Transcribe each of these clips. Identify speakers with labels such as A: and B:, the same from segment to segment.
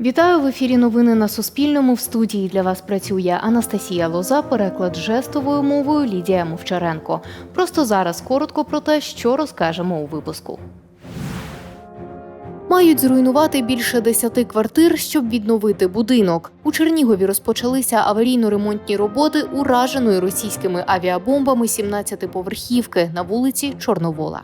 A: Вітаю в ефірі. Новини на Суспільному. В студії для вас працює Анастасія Лоза. Переклад жестовою мовою Лідія Мовчаренко. Просто зараз коротко про те, що розкажемо у випуску. Мають зруйнувати більше десяти квартир, щоб відновити будинок. У Чернігові розпочалися аварійно-ремонтні роботи ураженої російськими авіабомбами 17-поверхівки на вулиці Чорновола.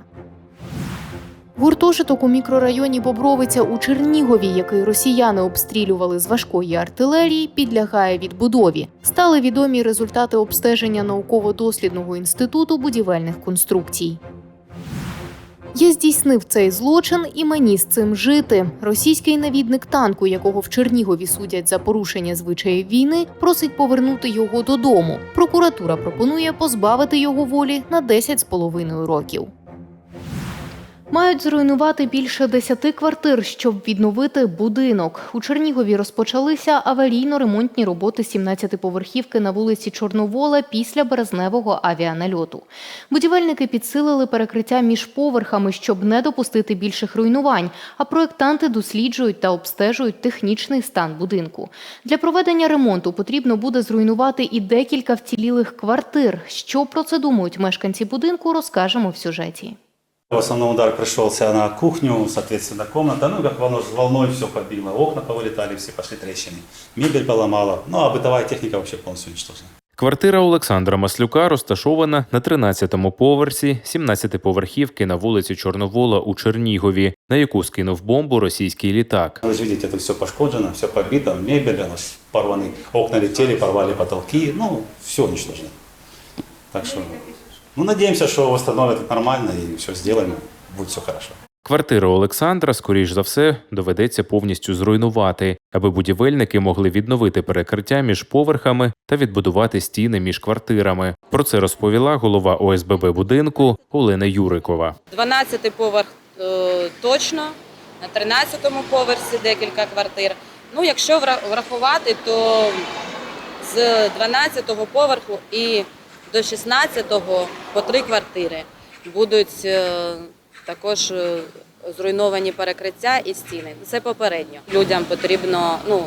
A: Гуртожиток у мікрорайоні Бобровиця у Чернігові, який росіяни обстрілювали з важкої артилерії, підлягає відбудові. Стали відомі результати обстеження науково-дослідного інституту будівельних конструкцій. Я здійснив цей злочин, і мені з цим жити. Російський навідник танку, якого в Чернігові судять за порушення звичаїв війни, просить повернути його додому. Прокуратура пропонує позбавити його волі на 10 з половиною років. Мають зруйнувати більше десяти квартир, щоб відновити будинок. У Чернігові розпочалися аварійно-ремонтні роботи 17-поверхівки на вулиці Чорновола після березневого авіанальоту. Будівельники підсилили перекриття між поверхами, щоб не допустити більших руйнувань. А проектанти досліджують та обстежують технічний стан будинку. Для проведення ремонту потрібно буде зруйнувати і декілька вцілілих квартир. Що про це думають мешканці будинку, розкажемо в сюжеті.
B: В основном удар пришелся на кухню, соответственно, комната. Ну, как волной, волной все побило. Окна повылетали, все пошли трещины. Мебель поломала. Ну, а бытовая техника вообще полностью уничтожена.
C: Квартира Олександра Маслюка розташована на 13-му поверсі 17-поверхівки на вулиці Чорновола у Чернігові, на яку скинув бомбу російський літак.
B: Вы же видите, это все пошкоджено, все побито, мебель, она ж порваны, окна летели, порвали потолки, ну, все уничтожено. Так что, ну, надеемся, что восстановят нормально и все сделаем, будет все хорошо.
C: Квартиру Олександра, скоріш за все, доведеться повністю зруйнувати, аби будівельники могли відновити перекриття між поверхами та відбудувати стіни між квартирами. Про це розповіла голова ОСББ будинку Олена Юрикова.
D: 12 поверх е, точно, на 13-му поверсі декілька квартир. Ну, якщо вра- врахувати, то з 12-го поверху і до 16-го по три квартири будуть е, також е, зруйновані перекриття і стіни. Це попередньо. Людям потрібно ну,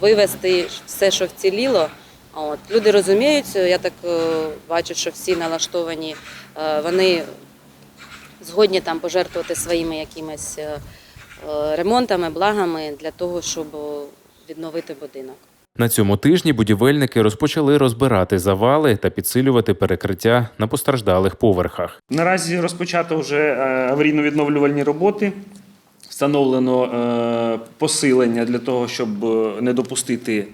D: вивести все, що вціліло. От. Люди розуміють, я так е, бачу, що всі налаштовані, вони згодні там пожертвувати своїми якимись ремонтами, благами для того, щоб відновити будинок.
C: На цьому тижні будівельники розпочали розбирати завали та підсилювати перекриття на постраждалих поверхах.
E: Наразі розпочато вже е, аварійно-відновлювальні роботи. Встановлено е, посилення для того, щоб е, не допустити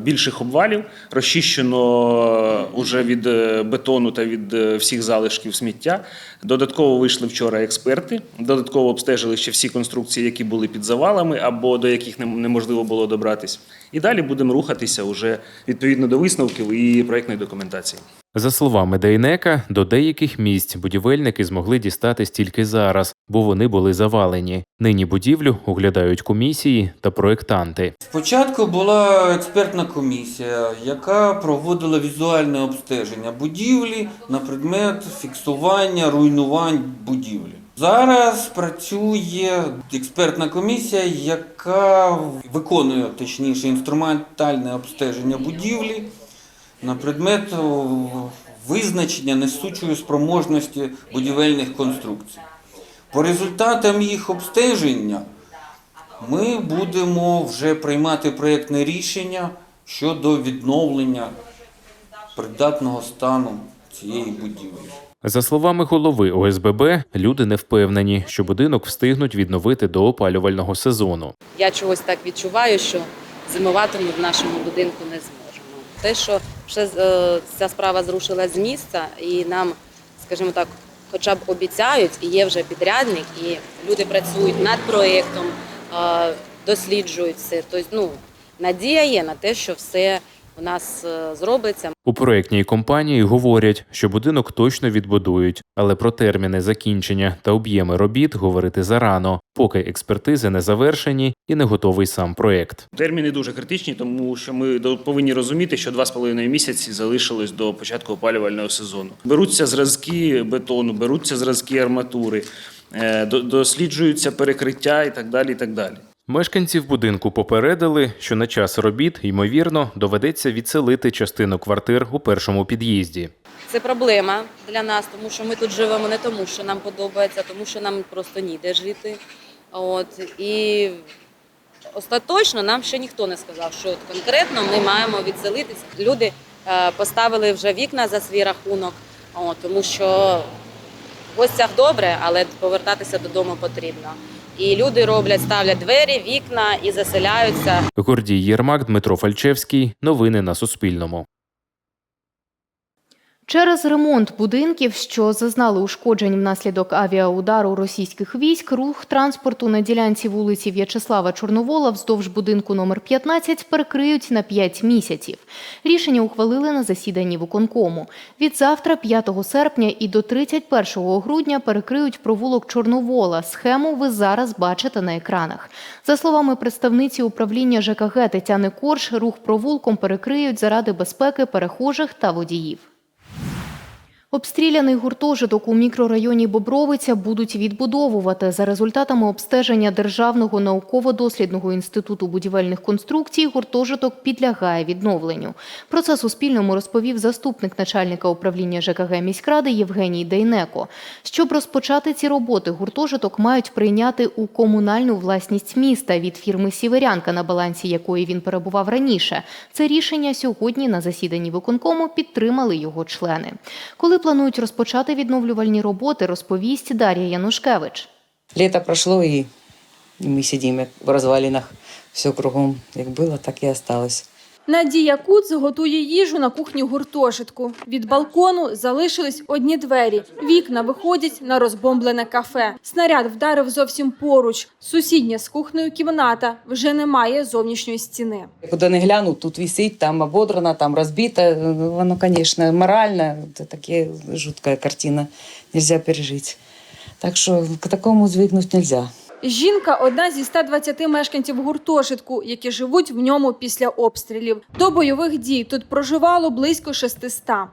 E: більших обвалів. Розчищено уже від бетону та від всіх залишків сміття. Додатково вийшли вчора експерти. Додатково обстежили ще всі конструкції, які були під завалами або до яких неможливо було добратись. І далі будемо рухатися уже відповідно до висновків і проектної документації.
C: За словами Дейнека, до деяких місць будівельники змогли дістатись тільки зараз, бо вони були завалені. Нині будівлю оглядають комісії та проектанти.
F: Спочатку була експертна комісія, яка проводила візуальне обстеження будівлі на предмет фіксування руйнувань будівлі. Зараз працює експертна комісія, яка виконує точніше інструментальне обстеження будівлі на предмет визначення несучої спроможності будівельних конструкцій. По результатам їх обстеження ми будемо вже приймати проєктне рішення щодо відновлення придатного стану цієї будівлі.
C: За словами голови ОСББ, люди не впевнені, що будинок встигнуть відновити до опалювального сезону.
D: Я чогось так відчуваю, що зимувати ми в нашому будинку не зможемо. Те, що ще е, ця справа зрушила з місця, і нам, скажімо так, хоча б обіцяють, і є вже підрядник, і люди працюють над проєктом, е, досліджують все. Тобто, ну, надія є на те, що все у нас е, зробиться.
C: У проектній компанії говорять, що будинок точно відбудують, але про терміни закінчення та об'єми робіт говорити зарано, поки експертизи не завершені і не готовий сам проект.
E: Терміни дуже критичні, тому що ми до- повинні розуміти, що два з половиною місяці залишилось до початку опалювального сезону. Беруться зразки бетону, беруться зразки арматури, е, до- досліджуються перекриття і так далі. І так далі.
C: Мешканців будинку попередили, що на час робіт, ймовірно, доведеться відселити частину квартир у першому під'їзді.
D: Це проблема для нас, тому що ми тут живемо не тому, що нам подобається, тому що нам просто ніде жити. От і остаточно нам ще ніхто не сказав, що от конкретно ми маємо відселитися. Люди е, поставили вже вікна за свій рахунок, от, тому що в гостях добре, але повертатися додому потрібно. І люди роблять, ставлять двері, вікна і заселяються.
C: Гордій Єрмак, Дмитро Фальчевський. Новини на Суспільному.
A: Через ремонт будинків, що зазнали ушкоджень внаслідок авіаудару російських військ, рух транспорту на ділянці вулиці В'ячеслава Чорновола вздовж будинку номер 15 перекриють на 5 місяців. Рішення ухвалили на засіданні виконкому. Від завтра, 5 серпня і до 31 грудня перекриють провулок Чорновола. Схему ви зараз бачите на екранах. За словами представниці управління ЖКГ Тетяни Корж, рух провулком перекриють заради безпеки перехожих та водіїв. Обстріляний гуртожиток у мікрорайоні Бобровиця будуть відбудовувати. За результатами обстеження Державного науково-дослідного інституту будівельних конструкцій гуртожиток підлягає відновленню. Про це Суспільному розповів заступник начальника управління ЖКГ міськради Євгеній Дейнеко. Щоб розпочати ці роботи, гуртожиток мають прийняти у комунальну власність міста від фірми Сіверянка, на балансі якої він перебував раніше. Це рішення сьогодні на засіданні виконкому підтримали його члени. Коли планують розпочати відновлювальні роботи, розповість Дар'я Янушкевич.
G: Літо пройшло і ми сидимо в розвалінах. Все кругом як було, так і осталось.
H: Надія Куц готує їжу на кухні гуртожитку. Від балкону залишились одні двері. Вікна виходять на розбомблене кафе. Снаряд вдарив зовсім поруч. Сусідня з кухнею кімната вже немає зовнішньої стіни.
G: Куди не гляну, тут висить, там ободрана, там розбита. Воно, звісно, морально, це така жутка картина. Нельзя пережити. Так що к такому звикнути нельзя.
H: Жінка одна зі 120 мешканців гуртожитку, які живуть в ньому після обстрілів. До бойових дій тут проживало близько 600.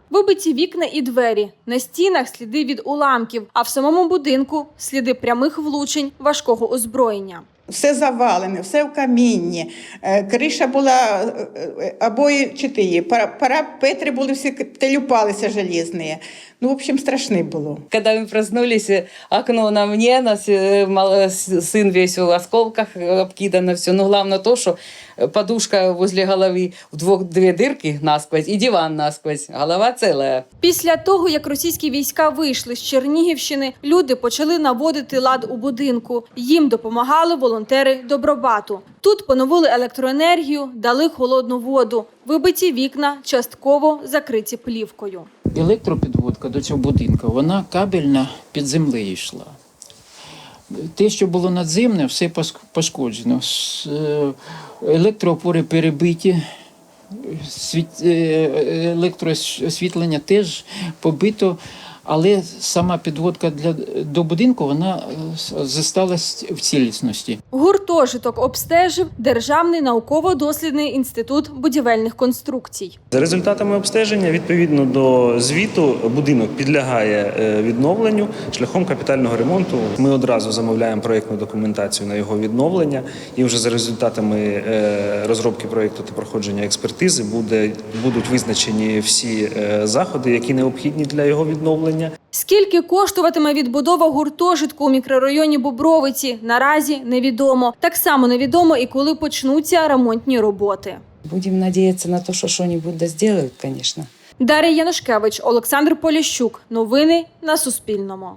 H: Вибиті вікна і двері. На стінах сліди від уламків, а в самому будинку сліди прямих влучень важкого озброєння.
I: Все завалене, все в камінні. Е, Криша була е, е, обої чотири, парапетри були всі телюпалися железні. Ну, в общем, страшне було.
G: Когда мы проснулись, э, окно на мне, нас э, мал- э, с- сын весь в осколках э, обкидано все. Но главное то, что э, подушка возле головы, в двух две дырки насквозь и диван насквозь. Голова целая.
H: Після того, як російські війська вийшли з Чернігівщини, люди почали наводити лад у будинку. Їм допомагали волонтери Добробату. Тут поновили електроенергію, дали холодну воду. Вибиті вікна частково закриті плівкою.
J: електропідводка до цього будинку, вона кабельна під землею йшла. Те, що було надземне, все пошкоджено. Е, Електроопори перебиті, світ- е, електроосвітлення теж побито, але сама підводка для, до будинку вона е, зосталась в цілісності.
H: Гуртожиток обстежив Державний науково-дослідний інститут будівельних конструкцій.
E: За результатами обстеження, відповідно до звіту, будинок підлягає е, відновленню шляхом капітального ремонту. Ми одразу замовляємо проєктну документацію на його відновлення, і вже за результатами е, розробки проєкту та проходження експертизи буде, будуть визначені всі заходи, які необхідні для його відновлення.
H: Скільки коштуватиме відбудова гуртожитку у мікрорайоні Бобровиці, наразі невідомо. Так само невідомо і коли почнуться ремонтні роботи.
G: Будемо надіятися на те, що щось зроблять, звісно.
H: Дар'я Янушкевич, Олександр Поліщук. Новини на Суспільному.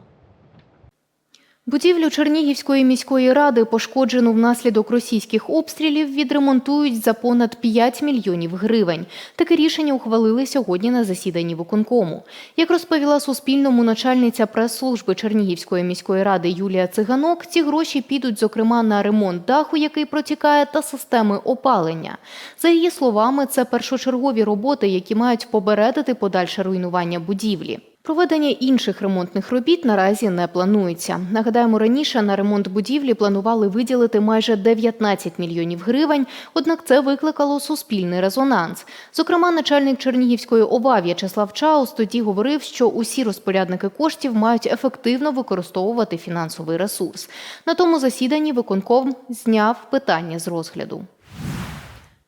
A: Будівлю Чернігівської міської ради, пошкоджену внаслідок російських обстрілів, відремонтують за понад 5 мільйонів гривень. Таке рішення ухвалили сьогодні на засіданні виконкому. Як розповіла Суспільному начальниця прес-служби Чернігівської міської ради Юлія Циганок, ці гроші підуть, зокрема, на ремонт даху, який протікає, та системи опалення. За її словами, це першочергові роботи, які мають попередити подальше руйнування будівлі. Проведення інших ремонтних робіт наразі не планується. Нагадаємо, раніше на ремонт будівлі планували виділити майже 19 мільйонів гривень, однак це викликало суспільний резонанс. Зокрема, начальник Чернігівської ОВА В'ячеслав Чаус тоді говорив, що усі розпорядники коштів мають ефективно використовувати фінансовий ресурс. На тому засіданні виконком зняв питання з розгляду.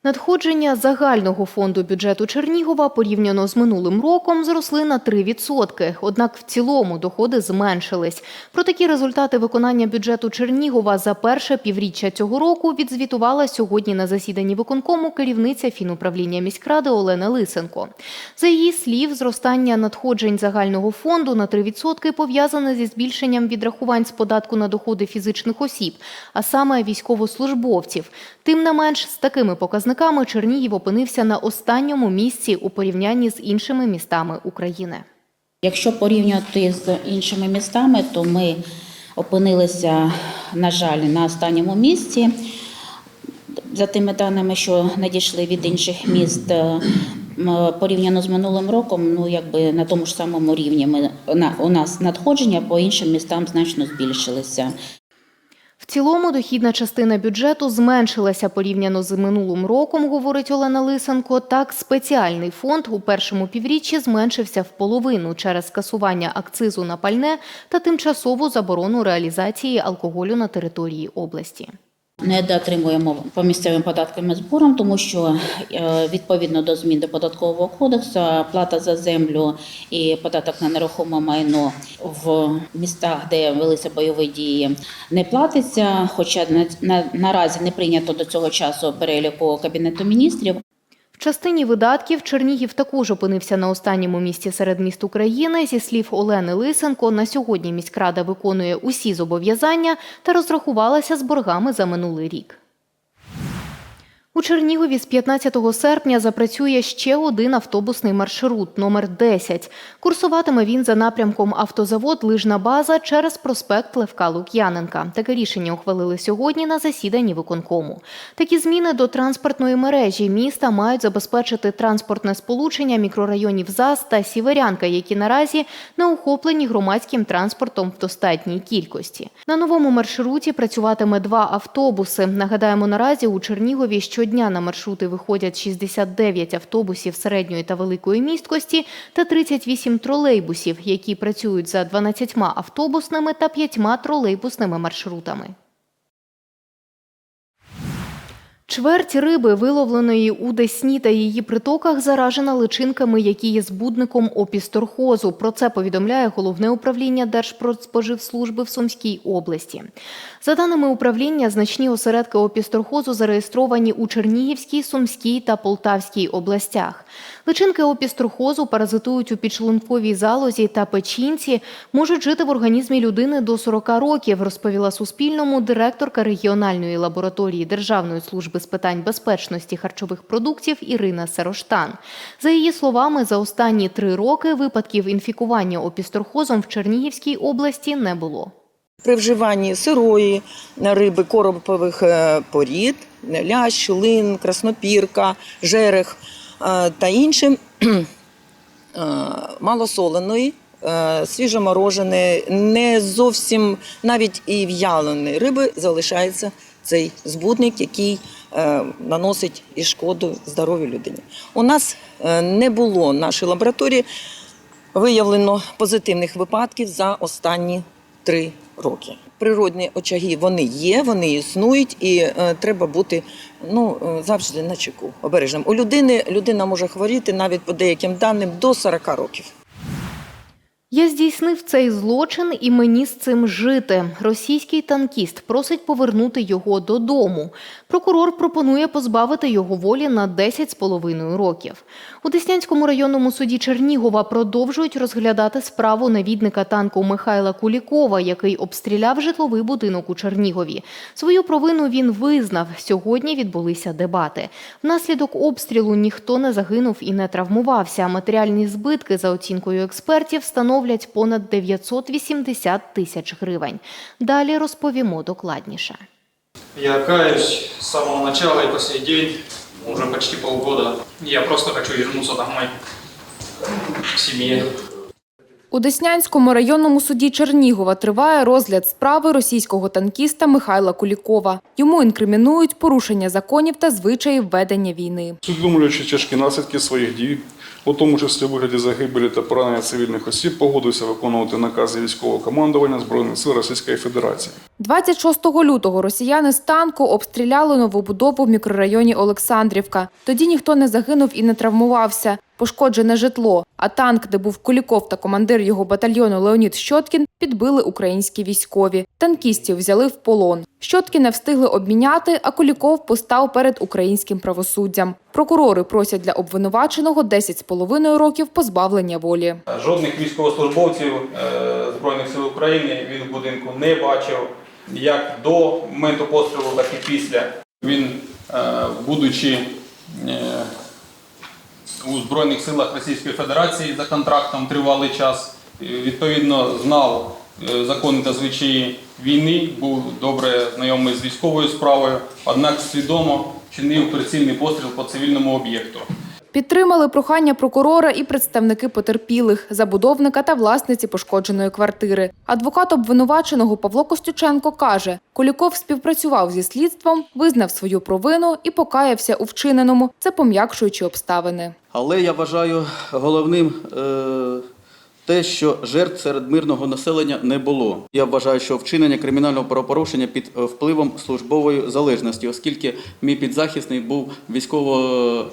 A: Надходження загального фонду бюджету Чернігова порівняно з минулим роком зросли на 3%, однак в цілому доходи зменшились. Про такі результати виконання бюджету Чернігова за перше півріччя цього року відзвітувала сьогодні на засіданні виконкому керівниця фінуправління міськради Олена Лисенко. За її слів, зростання надходжень загального фонду на 3% пов'язане зі збільшенням відрахувань з податку на доходи фізичних осіб, а саме військовослужбовців. Тим не менш, з такими показниками Чернігів опинився на останньому місці у порівнянні з іншими містами України.
K: Якщо порівнювати з іншими містами, то ми опинилися, на жаль, на останньому місці. За тими даними, що надійшли від інших міст, е, порівняно з минулим роком, ну якби на тому ж самому рівні ми на у нас надходження по іншим містам значно збільшилися.
A: Цілому дохідна частина бюджету зменшилася порівняно з минулим роком, говорить Олена Лисенко. Так, спеціальний фонд у першому півріччі зменшився в половину через скасування акцизу на пальне та тимчасову заборону реалізації алкоголю на території області.
K: Не дотримуємо по місцевим податкам і зборам, тому що е, відповідно до змін до податкового кодексу плата за землю і податок на нерухоме майно в містах, де велися бойові дії, не платиться. Хоча на, на, наразі не прийнято до цього часу переліку кабінету міністрів.
A: Частині видатків Чернігів також опинився на останньому місці серед міст України. Зі слів Олени Лисенко, на сьогодні міськрада виконує усі зобов'язання та розрахувалася з боргами за минулий рік. У Чернігові з 15 серпня запрацює ще один автобусний маршрут номер 10. Курсуватиме він за напрямком автозавод Лижна база через проспект Левка Лук'яненка. Таке рішення ухвалили сьогодні на засіданні виконкому. Такі зміни до транспортної мережі міста мають забезпечити транспортне сполучення мікрорайонів ЗАЗ та Сіверянка, які наразі не охоплені громадським транспортом в достатній кількості. На новому маршруті працюватиме два автобуси. Нагадаємо, наразі у Чернігові щодня на маршрути виходять 69 автобусів середньої та великої місткості та 38 тролейбусів, які працюють за 12 автобусними та 5 тролейбусними маршрутами. Чверть риби, виловленої у Десні та її притоках, заражена личинками, які є збудником опісторхозу. Про це повідомляє головне управління Держпродспоживслужби в Сумській області. За даними управління, значні осередки опісторхозу зареєстровані у Чернігівській, Сумській та Полтавській областях. Личинки опісторхозу паразитують у підшлунковій залозі та печінці, можуть жити в організмі людини до 40 років, розповіла Суспільному директорка регіональної лабораторії Державної служби з питань безпечності харчових продуктів Ірина Сароштан. За її словами, за останні три роки випадків інфікування опісторхозом в Чернігівській області не було.
L: При вживанні сирої риби, коропових е, порід, лящ, лин, краснопірка, жерех е, та іншим е, малосоленої, свіжомороженої, не зовсім навіть і в'яленої риби залишається цей збудник, який наносить і шкоду здоров'ю людині. У нас е, не було в нашій лабораторії виявлено позитивних випадків за останні три роки. Природні очаги вони є, вони існують, і е, треба бути ну е, завжди на чеку, обережним. У людини людина може хворіти навіть по деяким даним до 40 років.
A: Я здійснив цей злочин і мені з цим жити. Російський танкіст просить повернути його додому. Прокурор пропонує позбавити його волі на 10 з половиною років. У Деснянському районному суді Чернігова продовжують розглядати справу навідника танку Михайла Кулікова, який обстріляв житловий будинок у Чернігові. Свою провину він визнав. Сьогодні відбулися дебати. Внаслідок обстрілу ніхто не загинув і не травмувався. Матеріальні збитки, за оцінкою експертів, становлять понад 980 тисяч гривень. Далі розповімо докладніше.
M: Я каюсь с самого начала и по сей день, уже почти полгода. Я просто хочу вернуться домой, к семье.
N: У Деснянському районному суді Чернігова триває розгляд справи російського танкіста Михайла Кулікова. Йому інкримінують порушення законів та звичаїв ведення війни.
O: Усвідомлюючи тяжкі наслідки своїх дій, у тому числі у вигляді загибелі та поранення цивільних осіб, погодився виконувати накази військового командування Збройних сил Російської Федерації.
N: 26 лютого росіяни з танку обстріляли новобудову в мікрорайоні Олександрівка. Тоді ніхто не загинув і не травмувався. Пошкоджене житло, а танк, де був Куліков та командир його батальйону Леонід Щоткін, підбили українські військові. Танкістів взяли в полон. Щоткіна встигли обміняти, а Куліков постав перед українським правосуддям. Прокурори просять для обвинуваченого 10,5 років позбавлення волі.
M: Жодних військовослужбовців е, Збройних сил України він в будинку не бачив, як до моменту пострілу, так і після. Він, е, будучи е, у Збройних силах Російської Федерації за контрактом тривалий час, відповідно знав закони та звичаї війни, був добре знайомий з військовою справою, однак свідомо чинив прицільний постріл по цивільному об'єкту.
N: Підтримали прохання прокурора і представники потерпілих, забудовника та власниці пошкодженої квартири. Адвокат обвинуваченого Павло Костюченко каже, Куліков співпрацював зі слідством, визнав свою провину і покаявся у вчиненому. Це пом'якшуючі обставини.
P: Але я вважаю головним е, те, що жертв серед мирного населення не було. Я вважаю, що вчинення кримінального правопорушення під е, впливом службової залежності, оскільки мій підзахисний був військово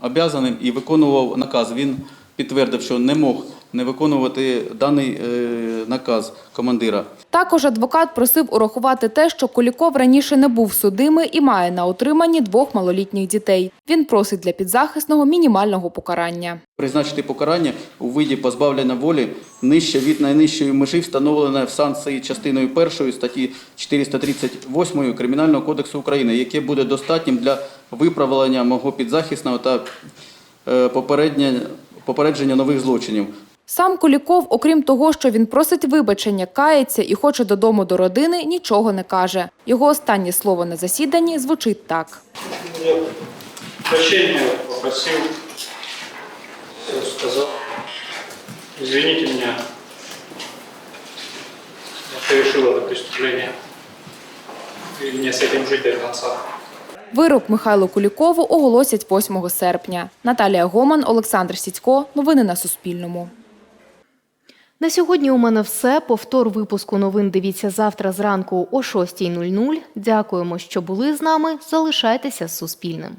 P: обязаним і виконував наказ. Він підтвердив, що не мог не виконувати даний е, наказ командира.
N: Також адвокат просив урахувати те, що Куліков раніше не був судимий і має на утриманні двох малолітніх дітей. Він просить для підзахисного мінімального покарання.
P: Призначити покарання у виді позбавлення волі нижче від найнижчої межі, встановленої в санкції частиною першої статті 438 Кримінального кодексу України, яке буде достатнім для виправлення мого підзахисного та е, попередження нових злочинів.
N: Сам Куліков, окрім того, що він просить вибачення, кається і хоче додому до родини, нічого не каже. Його останнє слово на засіданні звучить так.
M: Я прощения попросил, всё сказал. Извините меня, я совершил это преступление. И мне с этим жить до конца.
N: Вирок Михайлу Кулікову оголосять 8 серпня. Наталія Гоман, Олександр Сідько. Новини на Суспільному.
A: На сьогодні у мене все. Повтор випуску новин дивіться завтра зранку о 6.00. Дякуємо, що були з нами. Залишайтеся з Суспільним.